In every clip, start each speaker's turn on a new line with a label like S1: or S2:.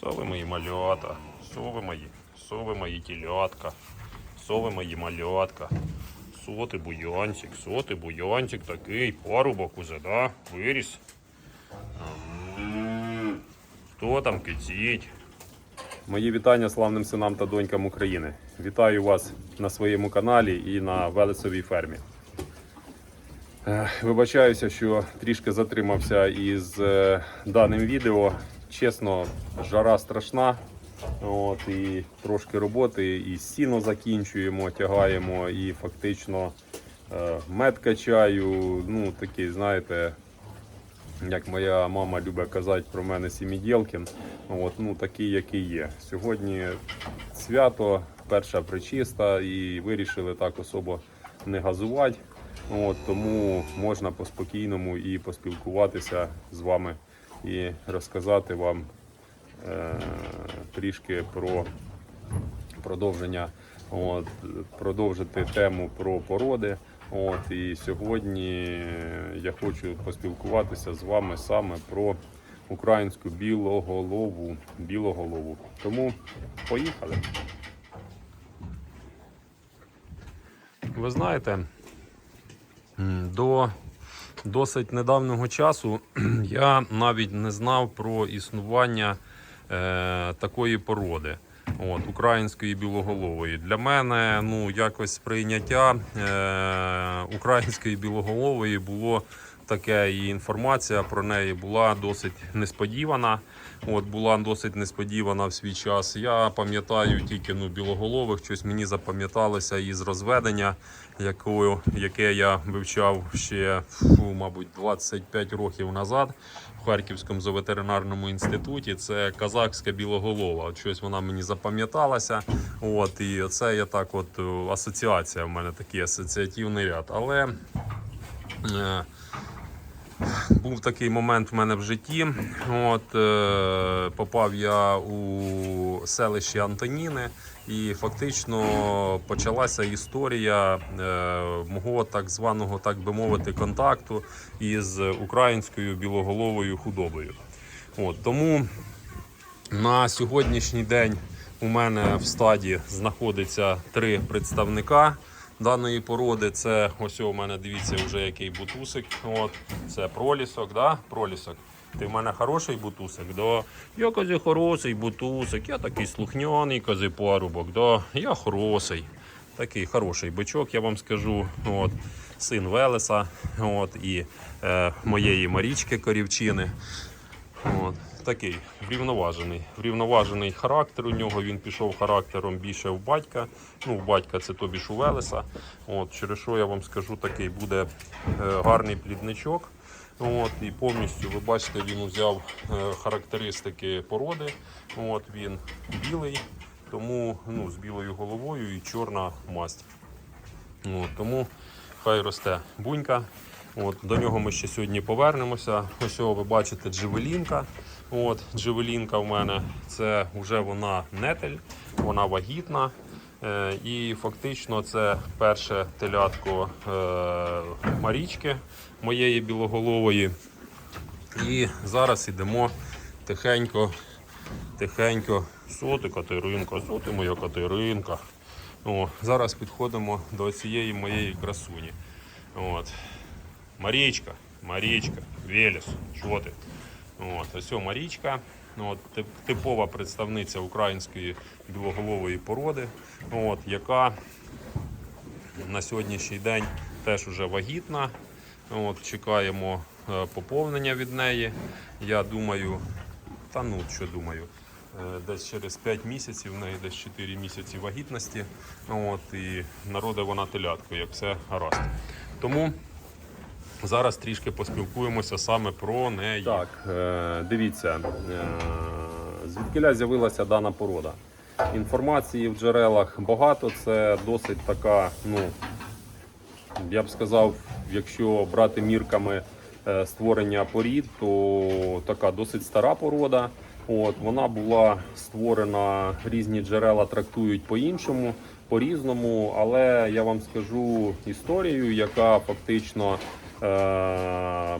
S1: Сови мої малята, сови мої, сови мої тілятка, сови мої малятка. Соти буянчик, соти буянчик такий, парубок уже, да? Виріс. Хто там киціть? Мої вітання славним синам та донькам України. Вітаю вас на своєму каналі і на Велесовій фермі. Вибачаюся, що трішки затримався із е, даним відео. Чесно, жара страшна. От, і трошки роботи, і сіно закінчуємо, тягаємо, і фактично е, мед качаю. Ну, такий, знаєте, як моя мама любить казати про мене Сімідєлкін, от, ну, такий, який є. Сьогодні свято, перша причиста, і вирішили так особо не газувати. От, тому можна по-спокійному і поспілкуватися з вами і розказати вам е, трішки про продовження, от, продовжити тему про породи. От, і сьогодні я хочу поспілкуватися з вами саме про українську білоголову. білоголову. Тому поїхали. Ви знаєте, до досить недавнього часу я навіть не знав про існування е, такої породи. От, української білоголової. Для мене ну, якось сприйняття е, української білоголової було таке, і інформація про неї була досить несподівана. От, була досить несподівана в свій час. Я пам'ятаю тільки ну, білоголових, щось мені запам'яталося із розведення, якою, яке я вивчав ще, фу, мабуть, 25 років назад в Харківському зооветеринарному інституті. Це казахська білоголова. Щось вона мені запам'яталася. От, і це я так, от асоціація в мене такий асоціативний ряд. Але е, був такий момент в мене в житті. От, е, попав я у селище Антоніни, і фактично почалася історія е, мого так званого, так би мовити, контакту із українською білоголовою худобою. От, тому на сьогоднішній день у мене в стаді знаходиться три представника даної породи. Це ось у мене дивіться вже який бутусик. От, це пролісок, да? пролісок. Ти в мене хороший бутусик, да? Я кази хороший бутусик, я такий слухняний кази парубок, да? я хороший. Такий хороший бичок, я вам скажу. От, син Велеса от, і е, моєї Марічки Корівчини. От, такий врівноважений. Врівноважений характер у нього. Він пішов характером більше в батька. Ну, в батька це тобі ж у Велеса. От, через що я вам скажу, такий буде е, гарний плідничок. От, і повністю ви бачите, він взяв е, характеристики породи. От, він білий, тому ну, з білою головою і чорна масть. От, тому хай росте бунька. От, до нього ми ще сьогодні повернемося. Ось ви бачите джевелінка. От, джевелінка в мене це вже вона нетель, вона вагітна. Е, і фактично це перше телятко е, Марічки моєї білоголової. І зараз йдемо тихенько, тихенько. Соти Катеринка, соти моя Катеринка. О, зараз підходимо до цієї моєї красуні. От. Марічка, Марічка, Велес, що ти? От, ось Марічка. От, типова представниця української білоголової породи, от, яка на сьогоднішній день теж уже вагітна. От, чекаємо е, поповнення від неї. Я думаю, та ну що думаю, е, десь через 5 місяців, в неї десь 4 місяці вагітності. От, і народить вона телятку, як все гаразд. Тому зараз трішки поспілкуємося саме про неї. Так, е, дивіться, е, звідкиля з'явилася дана порода. Інформації в джерелах багато, це досить така, ну, я б сказав, якщо брати мірками е, створення порід, то така досить стара порода. От, вона була створена, різні джерела трактують по-іншому, по-різному, але я вам скажу історію, яка фактично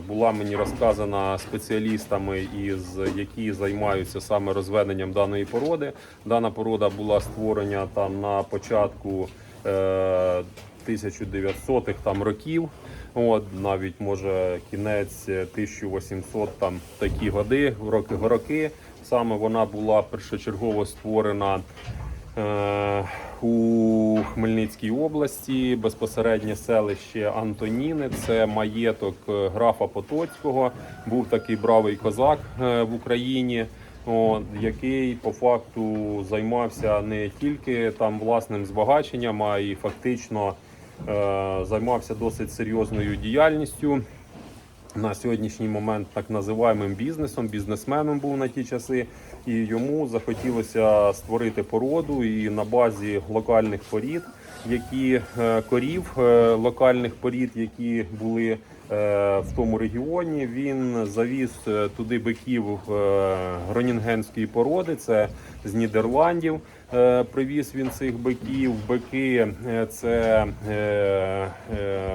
S1: була мені розказана спеціалістами, із які займаються саме розведенням даної породи. Дана порода була створена там на початку е, 1900-х там років. От навіть може кінець 1800 там такі годи, роки роки. Саме вона була першочергово створена е, у Хмельницькій області, безпосереднє селище Антоніни. Це маєток е, графа Потоцького. Був такий бравий козак е, в Україні. Який по факту займався не тільки там власним збагаченням, а й фактично е, займався досить серйозною діяльністю на сьогоднішній момент так називаємим бізнесом, бізнесменом був на ті часи, і йому захотілося створити породу і на базі локальних порід, які е, корів е, локальних порід, які були е, в тому регіоні. Він завіз туди биків гронінгенської породи. Це з Нідерландів. Е, Привіз він цих биків. Бики е, це е,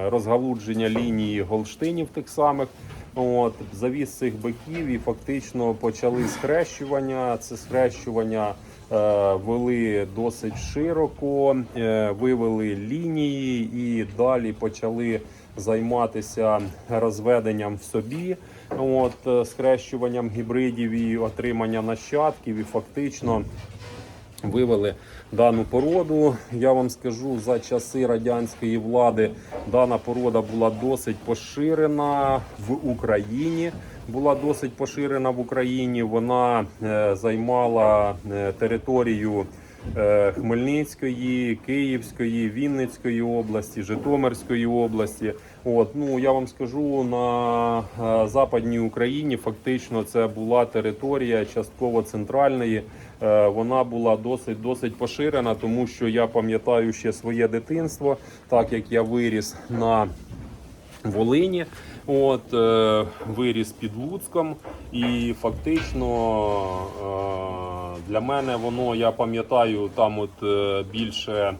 S1: розгалудження лінії голштинів тих самих. От, завіз цих биків і фактично почали схрещування. Це схрещування е, вели досить широко, е, вивели лінії і далі почали займатися розведенням в собі, от, схрещуванням гібридів і отримання нащадків. І фактично вивели дану породу. Я вам скажу, за часи радянської влади дана порода була досить поширена в Україні. Була досить поширена в Україні. Вона е, займала е, територію е, Хмельницької, Київської, Вінницької області, Житомирської області. От ну я вам скажу на е, западній Україні. Фактично, це була територія частково центральної. Е, Вона була досить досить поширена, тому що я пам'ятаю ще своє дитинство, так як я виріс на Волині. От е, виріс під Луцьком, і фактично е, для мене воно я пам'ятаю там, от е, більше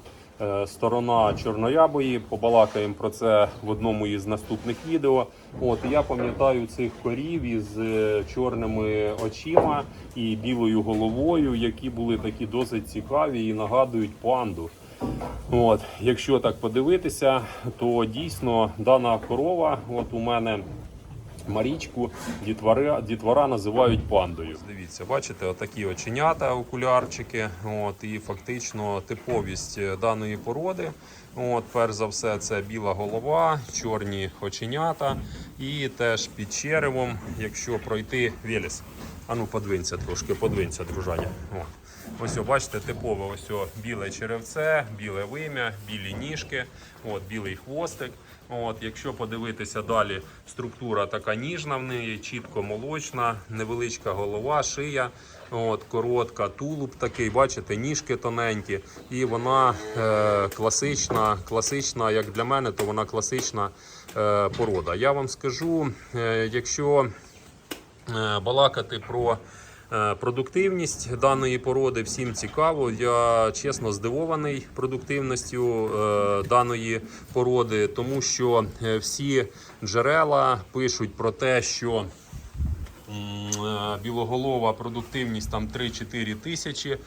S1: сторона Чорноябої. Побалакаємо про це в одному із наступних відео. От я пам'ятаю цих корів із е, чорними очима і білою головою, які були такі досить цікаві і нагадують панду. От, якщо так подивитися, то дійсно дана корова, от у мене Марічку, дітвора, дітвора називають пандою. Дивіться, бачите, отакі оченята, окулярчики. От, і фактично типовість е, даної породи. От, перш за все, це біла голова, чорні оченята і теж під черевом, якщо пройти Веліс. Ану, подвинься трошки, подвинься, дружаня. От. Ось, о, бачите, типове ось о, біле черевце, біле вим'я, білі ніжки, от, білий хвостик. От, якщо подивитися далі, структура така ніжна в неї, чітко молочна, невеличка голова, шия, от, коротка, тулуб такий, бачите, ніжки тоненькі. І вона е, класична, класична, як для мене, то вона класична е, порода. Я вам скажу, е, якщо е, балакати про продуктивність даної породи, всім цікаво. Я чесно здивований продуктивністю е, даної породи, тому що е, всі джерела пишуть про те, що е, білоголова продуктивність там 3-4 тисячі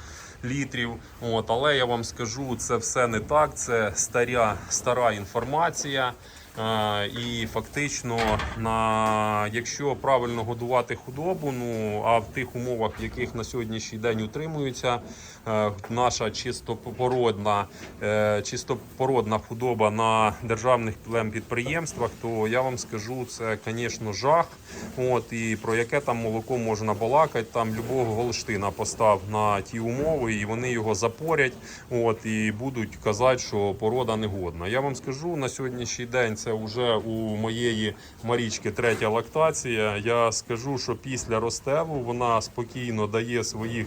S1: літрів. От, але я вам скажу, це все не так. Це старя, стара інформація. Е, І фактично, на, якщо правильно годувати худобу, ну а в тих умовах, в яких на сьогоднішній день утримується е, наша чистопородна, е, чистопородна худоба на державних підприємствах, то я вам скажу, це, звісно, жах. От і про яке там молоко можна балакати. Там любого голштина постав на ті умови, і вони його запорять. От і будуть казати, що порода негодна. Я вам скажу на сьогоднішній день. Це вже у моєї Марічки третя лактація. Я скажу, що після розстелу вона спокійно дає своїх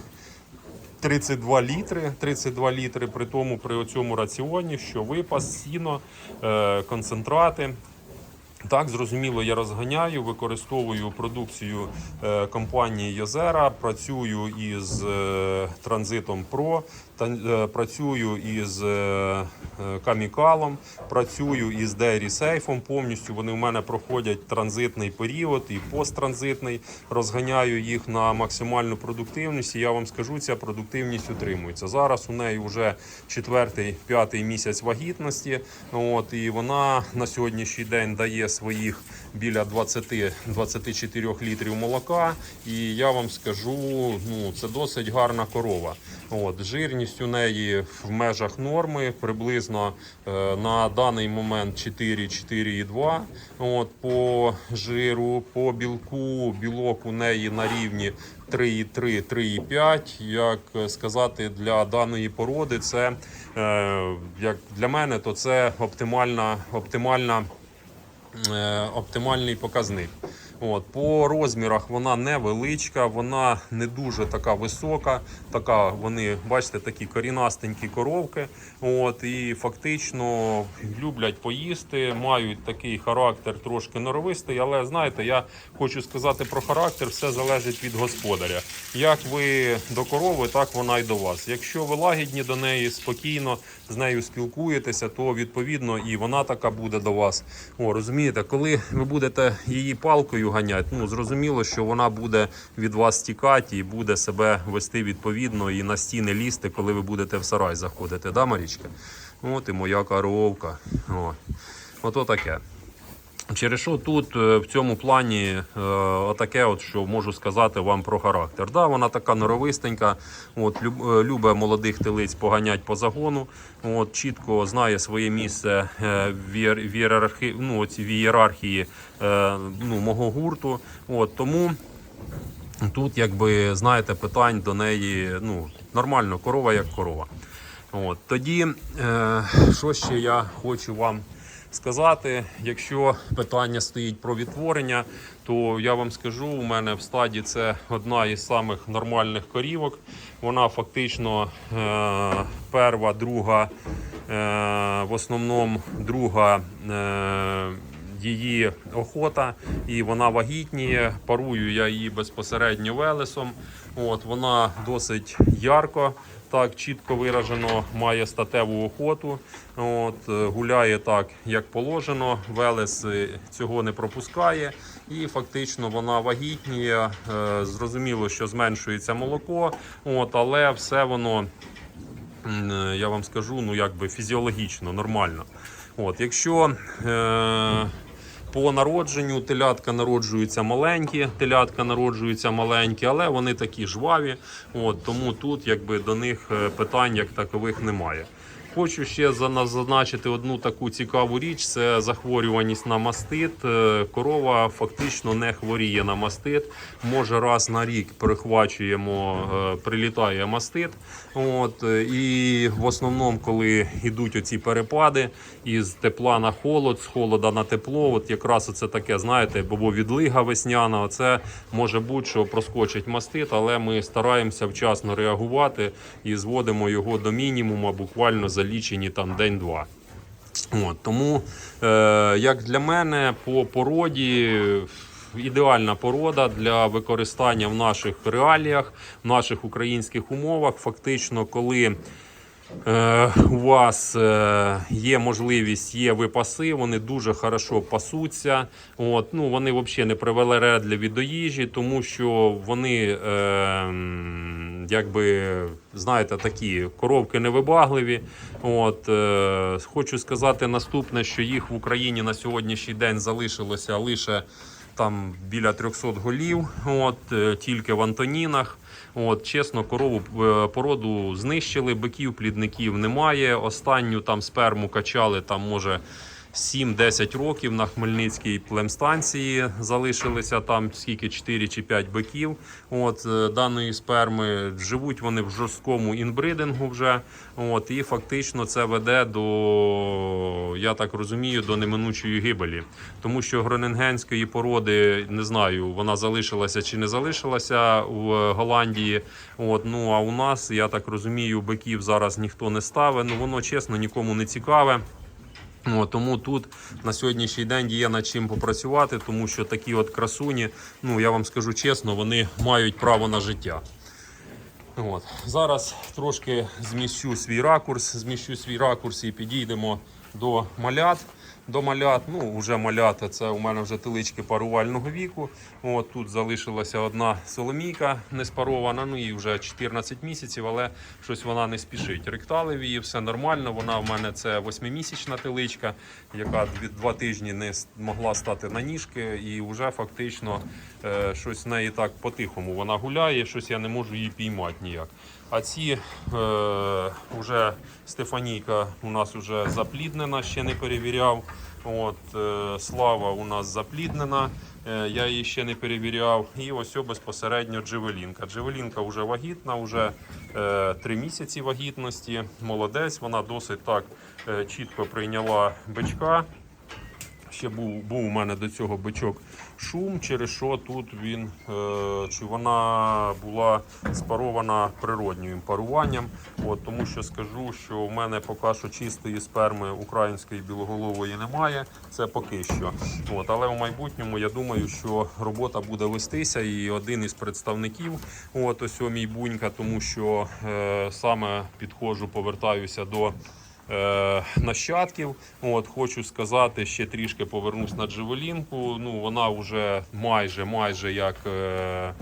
S1: 32 літри, 32 літри при тому при цьому раціоні, що випас, сіно, е, концентрати. Так, зрозуміло, я розганяю, використовую продукцію е, компанії Йозера, працюю із е, транзитом Pro. Е, працюю із е, е, камікалом, працюю із Dairy Safe. Повністю вони у мене проходять транзитний період і посттранзитний. Розганяю їх на максимальну продуктивність. І я вам скажу, ця продуктивність утримується. Зараз у неї вже четвертий, п'ятий місяць вагітності. От і вона на сьогоднішній день дає своїх біля 20-24 літрів молока. І я вам скажу, ну це досить гарна корова. От жирність у неї в межах норми, приблизно е, на даний момент 4-4,2. От по жиру, по білку, білок у неї на рівні 3,3-3,5. Як сказати, для даної породи це е, як для мене, то це оптимальна, оптимальна оптимальний показник. От, по розмірах вона невеличка, вона не дуже така висока. Така вони, бачите, такі корінастенькі коровки. От, і фактично люблять поїсти, мають такий характер трошки норовистий. Але знаєте, я хочу сказати про характер, все залежить від господаря. Як ви до корови, так вона й до вас. Якщо ви лагідні до неї, спокійно з нею спілкуєтеся, то відповідно і вона така буде до вас. О, розумієте, коли ви будете її палкою ганяти, ну зрозуміло, що вона буде від вас тікати і буде себе вести відповідно і на стіни лізти, коли ви будете в сарай заходити. Да, Марічка? От і моя коровка. О. Ото таке. Через що тут е, в цьому плані е, отаке, от, що можу сказати вам про характер. Да, вона така норовистенька, от, люб, е, молодих телиць поганять по загону, от, чітко знає своє місце е, в, ієр- в, ієрархі, ну, в ієрархії ну, мого гурту. От, тому тут, якби, знаєте, питань до неї ну, нормально, корова як корова. От, тоді, що ще я хочу вам сказати, якщо питання стоїть про відтворення, то я вам скажу, у мене в стаді це одна із самих нормальних корівок. Вона фактично е, перва, друга, е, в основному друга. Е, її охота, і вона вагітніє. Парую я її безпосередньо велесом. От вона досить ярко, так чітко виражено, має статеву охоту. От е, гуляє так, як положено. Велес е, цього не пропускає, і фактично вона вагітніє. Е, Зрозуміло, що зменшується молоко, от але все воно. Я вам скажу, ну якби фізіологічно, нормально. От, якщо е, по народженню телятка народжуються маленькі, телятка народжуються маленькі, але вони такі жваві. От, тому тут якби до них е, питань як такових немає. Хочу ще за- зазначити одну таку цікаву річ: це захворюваність на мастит. Е, Корова фактично не хворіє на мастит. Може раз на рік перехвачуємо, е, прилітає мастит. От, е, і в основному, коли йдуть оці перепади із тепла на холод, з холода на тепло, от якраз це таке, знаєте, бо відлига весняна. Це може бути, що проскочить мастит, але ми стараємося вчасно реагувати і зводимо його до мінімуму, буквально за лічені там день-два. От, тому, е, як для мене, по породі ідеальна порода для використання в наших реаліях, в наших українських умовах. Фактично, коли у вас е, є можливість, є випаси, вони дуже хорошо пасуться. От, ну, вони взагалі не привередливі до їжі, тому що вони, е, якби, знаєте, такі коровки невибагливі. От, е, хочу сказати наступне, що їх в Україні на сьогоднішній день залишилося лише там біля 300 голів, от, е, тільки в Антонінах. От, чесно, корову е, породу знищили, биків, плідників немає. Останню там сперму качали, там може 7-10 років на Хмельницькій племстанції залишилися там скільки 4 чи 5 биків. От е, даної сперми живуть вони в жорсткому інбридингу вже. От і фактично це веде до, я так розумію, до неминучої гибелі. Тому що гроненгенської породи не знаю, вона залишилася чи не залишилася в Голландії. От ну а у нас я так розумію, биків зараз ніхто не ставить. Ну воно чесно нікому не цікаве. О, тому тут на сьогоднішній день є над чим попрацювати, тому що такі от красуні, ну я вам скажу чесно, вони мають право на життя. От. Зараз трошки зміщу свій ракурс, зміщу свій ракурс і підійдемо до малят. До малят, ну вже малята, це у мене вже телички парувального віку. От тут залишилася одна соломійка не спарована, ну їй вже 14 місяців, але щось вона не спішить. Ректалив її, все нормально. Вона в мене це восьмимісячна теличка, яка два тижні не могла стати на ніжки, і вже фактично е, щось в неї так по-тихому. Вона гуляє, щось я не можу її піймати ніяк. А ці е, вже Стефанійка у нас вже запліднена, ще не перевіряв. От, е, Слава у нас запліднена, е, я її ще не перевіряв. І ось безпосередньо Джевелінка. Джевелінка вже вагітна, вже е, три місяці вагітності. Молодець, вона досить так е, чітко прийняла бичка. Ще був, був у мене до цього бичок шум, через що тут він е, чи вона була спарована природнім паруванням. От, тому що скажу, що в мене поки що чистої сперми української білоголової немає. Це поки що. От, але в майбутньому я думаю, що робота буде вестися. І один із представників, от ось мій бунька, тому що е, саме підходжу, повертаюся до нащадків. От, хочу сказати, ще трішки повернусь на Джевелінку. Ну, вона вже майже, майже як. Е, е,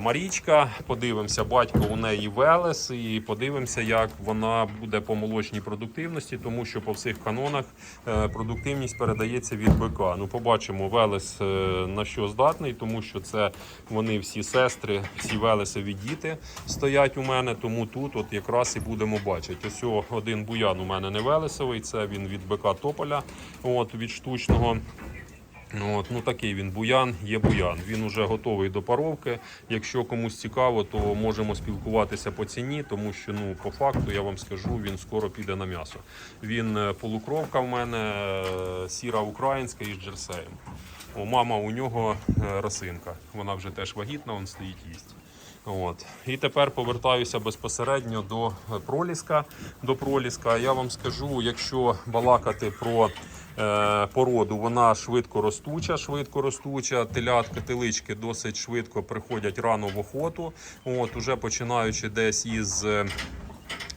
S1: Марічка, подивимося, батько у неї Велес, і подивимося, як вона буде по молочній продуктивності, тому що по всіх канонах е, продуктивність передається від БК. Ну, побачимо, Велес е, на що здатний, тому що це вони всі сестри, всі Велесові діти стоять у мене. Тому тут от якраз і будемо бачити. Ось один буян у мене не Велесовий, це він від БК Тополя, от від штучного. Ну, От, ну такий він буян, є буян. Він уже готовий до паровки. Якщо комусь цікаво, то можемо спілкуватися по ціні, тому що ну по факту я вам скажу, він скоро піде на м'ясо. Він е, полукровка в мене е, сіра українська із джерсеєм. О, мама у нього е, росинка. Вона вже теж вагітна, він стоїть їсть. От. І тепер повертаюся безпосередньо до проліска. До проліска. Я вам скажу, якщо балакати про породу, вона швидко ростуча, швидко ростуча. Телятки, телички досить швидко приходять рано в охоту. От, уже починаючи десь із. е,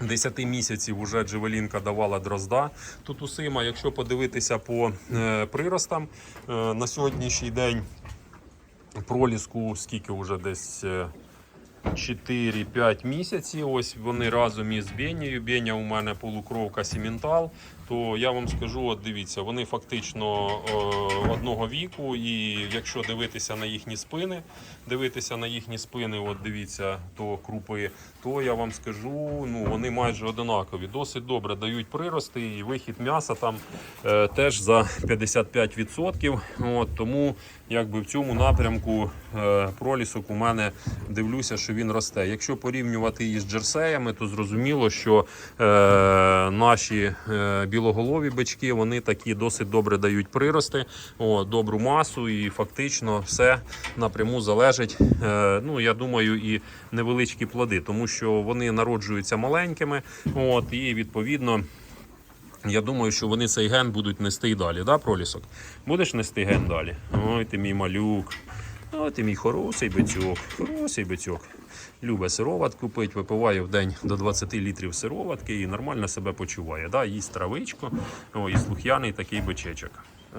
S1: 10 місяців вже джевелінка давала дрозда. Тут усима, якщо подивитися по е, приростам, е, на сьогоднішній день проліску скільки вже десь. е, 4-5 місяців. Ось вони разом із Бенією. Беня у мене полукровка Сіментал. То я вам скажу, от дивіться, вони фактично е, одного віку. І якщо дивитися на їхні спини, дивитися на їхні спини, от дивіться, то крупи, то я вам скажу, ну вони майже одинакові. Досить добре дають прирости, і вихід м'яса там е, теж за 55%. От, тому якби в цьому напрямку е, пролісок у мене дивлюся, що він росте. Якщо порівнювати із джерсеями, то зрозуміло, що е, наші е, білоголові бички вони такі досить добре дають прирости, о, добру масу, і фактично все напряму залежить. Е, ну я думаю, і невеличкі плоди, тому що вони народжуються маленькими, от і відповідно. Я думаю, що вони цей ген будуть нести і далі, да, пролісок? Будеш нести ген далі? Ой, ти мій малюк. Ой, ти мій хороший бичок, хороший бичок. Любить сироватку пить, випиває в день до 20 літрів сироватки і нормально себе почуває. Да? Їсть травичку, о, і слух'яний такий бичечок.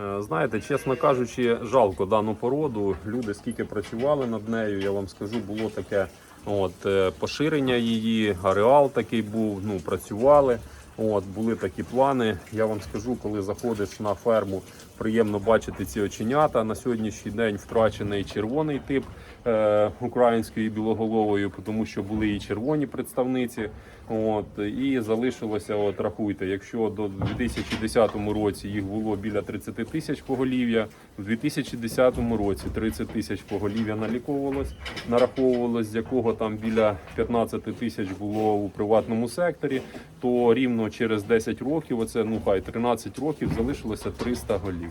S1: Е, Знаєте, чесно кажучи, жалко дану породу. Люди скільки працювали над нею, я вам скажу, було таке от, е, поширення її, ареал такий був, ну, працювали. От, були такі плани. Я вам скажу, коли заходиш на ферму, приємно бачити ці оченята. На сьогоднішній день втрачений червоний тип е, української білоголової, тому що були і червоні представниці. От, і залишилося, от рахуйте, якщо до 2010 році їх було біля 30 тисяч поголів'я, в 2010 році 30 тисяч поголів'я наліковувалось, нараховувалось, з якого там біля 15 тисяч було у приватному секторі, то рівно через 10 років, оце ну хай 13 років, залишилося 300 голів.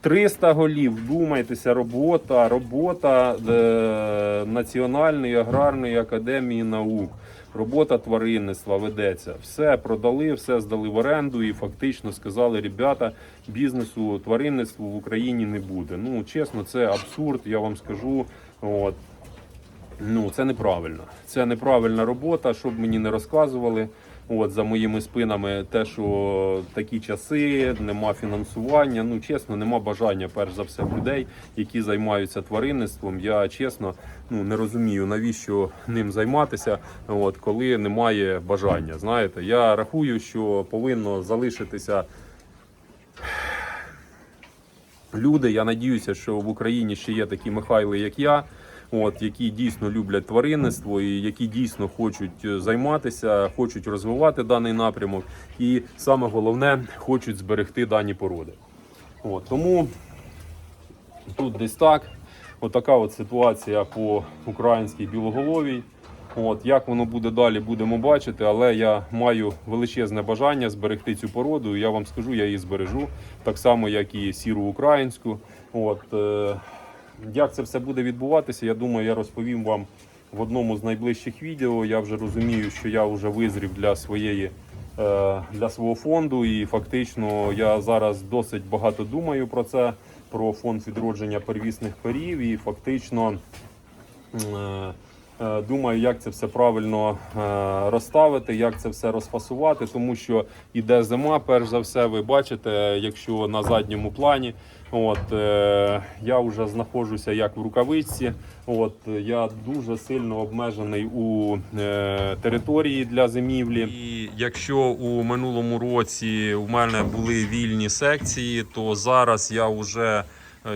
S1: 300 голів, вдумайтеся, робота, робота е, Національної аграрної академії наук, робота тваринництва ведеться. Все продали, все здали в оренду і фактично сказали, ребята, бізнесу тваринництву в Україні не буде. Ну, чесно, це абсурд, я вам скажу. От. Ну, це неправильно. Це неправильна робота, щоб мені не розказували. От за моїми спинами, те, що такі часи, нема фінансування. Ну чесно, нема бажання, перш за все, людей, які займаються тваринництвом. Я чесно ну не розумію, навіщо ним займатися, от коли немає бажання. Знаєте, я рахую, що повинно залишитися люди. Я надіюся, що в Україні ще є такі Михайли, як я. От, які дійсно люблять тваринництво і які дійсно хочуть е, займатися, хочуть розвивати даний напрямок, і саме головне хочуть зберегти дані породи. От, тому тут десь так. Отака от ситуація по українській білоголовій. От, як воно буде далі, будемо бачити, але я маю величезне бажання зберегти цю породу. Я вам скажу, я її збережу, так само, як і сіру українську. От, е, як це все буде відбуватися, я думаю, я розповім вам в одному з найближчих відео. Я вже розумію, що я вже визрів для своєї е, для свого фонду, і фактично я зараз досить багато думаю про це, про фонд відродження первісних перів, і фактично. е, е, Думаю, як це все правильно розставити, як це все розфасувати, тому що іде зима. Перш за все, ви бачите, якщо на задньому плані, от е, я вже знаходжуся як в рукавичці. От я дуже сильно обмежений у е, території для зимівлі. І якщо у минулому році у мене були вільні секції, то зараз я вже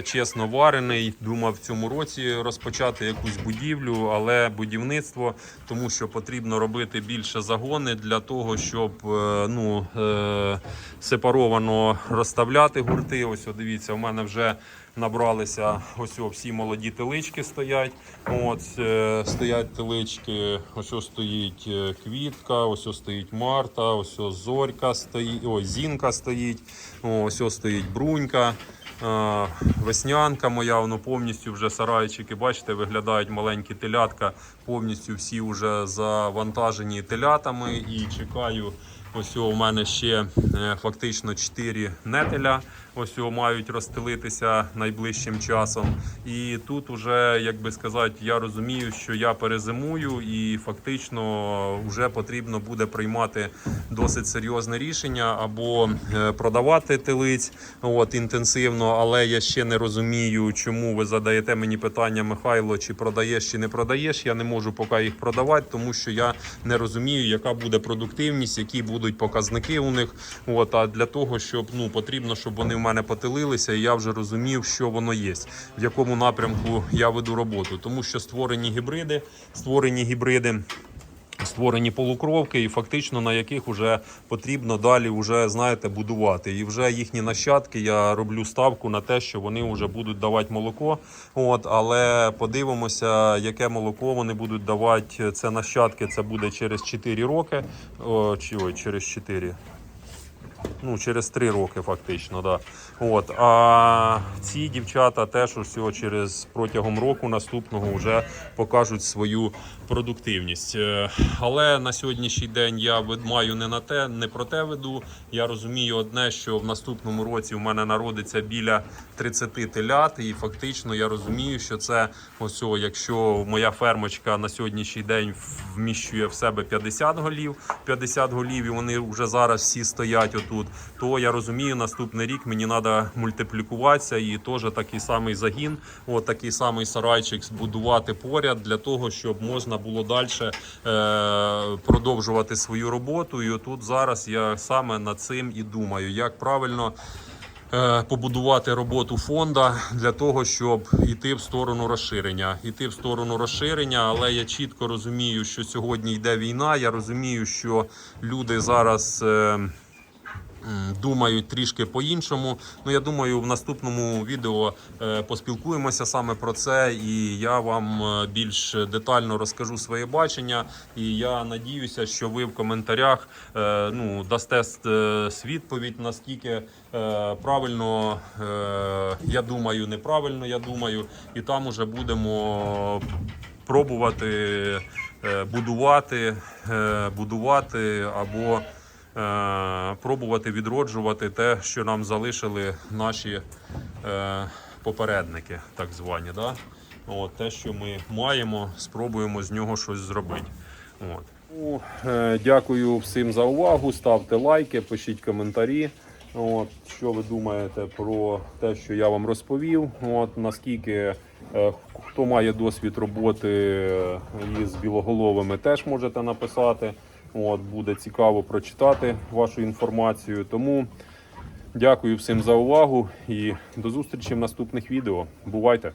S1: чесно варений. Думав в цьому році розпочати якусь будівлю, але будівництво, тому що потрібно робити більше загони для того, щоб е, ну, е, сепаровано розставляти гурти. Ось о, дивіться, у мене вже набралися ось о, всі молоді телички стоять. От, е, стоять телички, ось о, стоїть е, квітка, ось о, стоїть Марта, ось о, зорька стоїть, ой, зінка стоїть, ось о, стоїть брунька. Веснянка моя, воно повністю вже сарайчики, бачите, виглядають маленькі телятка, повністю всі вже завантажені телятами і чекаю. Ось у мене ще е, фактично 4 нетеля. Ось його мають розстелитися найближчим часом. І тут уже, як би сказати, я розумію, що я перезимую, і фактично вже потрібно буде приймати досить серйозне рішення або е, продавати телиць от, інтенсивно, але я ще не розумію, чому ви задаєте мені питання, Михайло, чи продаєш, чи не продаєш. Я не можу поки їх продавати, тому що я не розумію, яка буде продуктивність, які будуть показники у них. От, а для того, щоб ну, потрібно, щоб вони в мене потилилися, і я вже розумів, що воно є, в якому напрямку я веду роботу. Тому що створені гібриди, створені гібриди. Створені полукровки, і фактично на яких вже потрібно далі вже, знаєте, будувати. І вже їхні нащадки я роблю ставку на те, що вони вже будуть давати молоко. От, але подивимося, яке молоко вони будуть давати. Це нащадки, це буде через 4 роки. О, чи ой, через 4. Ну, через 3 роки, фактично, да. От. А ці дівчата теж усього через протягом року наступного вже покажуть свою продуктивність. Е, Але на сьогоднішній день я маю не на те, не про те веду. Я розумію одне, що в наступному році в мене народиться біля 30 телят, і фактично я розумію, що це ось, якщо моя фермочка на сьогоднішній день вміщує в себе 50 голів, 50 голів, і вони вже зараз всі стоять отут, то я розумію, наступний рік мені треба мультиплікуватися і теж такий самий загін, от такий самий сарайчик збудувати поряд для того, щоб можна було далі е, продовжувати свою роботу. І отут зараз я саме над цим і думаю, як правильно. е, Побудувати роботу фонда для того, щоб йти в сторону розширення. Йти в сторону розширення, але я чітко розумію, що сьогодні йде війна. Я розумію, що люди зараз. Думають трішки по-іншому. Ну я думаю, в наступному відео е, поспілкуємося саме про це, і я вам е, більш детально розкажу своє бачення. І я надіюся, що ви в коментарях е, ну, дасте відповідь, наскільки правильно я думаю, неправильно я думаю, і там уже будемо пробувати будувати, будувати або пробувати відроджувати те, що нам залишили наші е, попередники, так звані. Да? От, те, що ми маємо, спробуємо з нього щось зробити. От. Ну, е, Дякую всім за увагу. Ставте лайки, пишіть коментарі. От, що ви думаєте про те, що я вам розповів? От, наскільки е, хто має досвід роботи е, із білоголовими, теж можете написати. От, буде цікаво прочитати вашу інформацію. Тому дякую всім за увагу і до зустрічі в наступних відео. Бувайте!